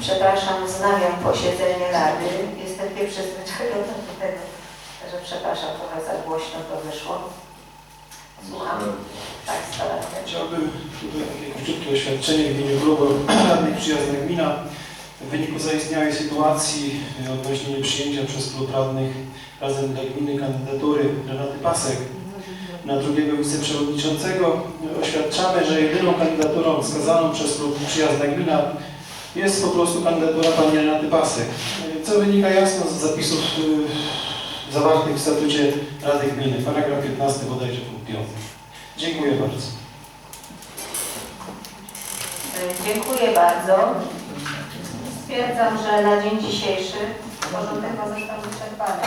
przepraszam, wznawiam posiedzenie Rady. Jestem nieprzyzwyczajona do tego, że przepraszam, trochę za głośno to wyszło. Słucham. Tak, staram się. Chciałbym tutaj takie króciutkie oświadczenie w imieniu klubu Radnych Przyjazna Gmina. W wyniku zaistniałej sytuacji e, odnośnie nieprzyjęcia przez klub radnych razem dla gminy kandydatury Renaty Pasek na drugiego wiceprzewodniczącego e, oświadczamy, że jedyną kandydaturą wskazaną przez klub Przyjazna Gmina jest po prostu kandydatura pani Renaty Pasek, co wynika jasno z zapisów e, zawartych w statucie Rady Gminy, paragraf 15 bodajże punkt 5. Dziękuję bardzo. Y, Dziękuję bardzo. Stwierdzam, że na dzień dzisiejszy porządek został wyczerpany.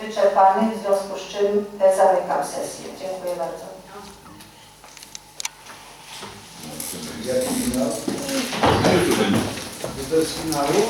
Wyczerpany, w związku z czym zamykam sesję. Dziękuję bardzo. Jaki finał? To jest finału?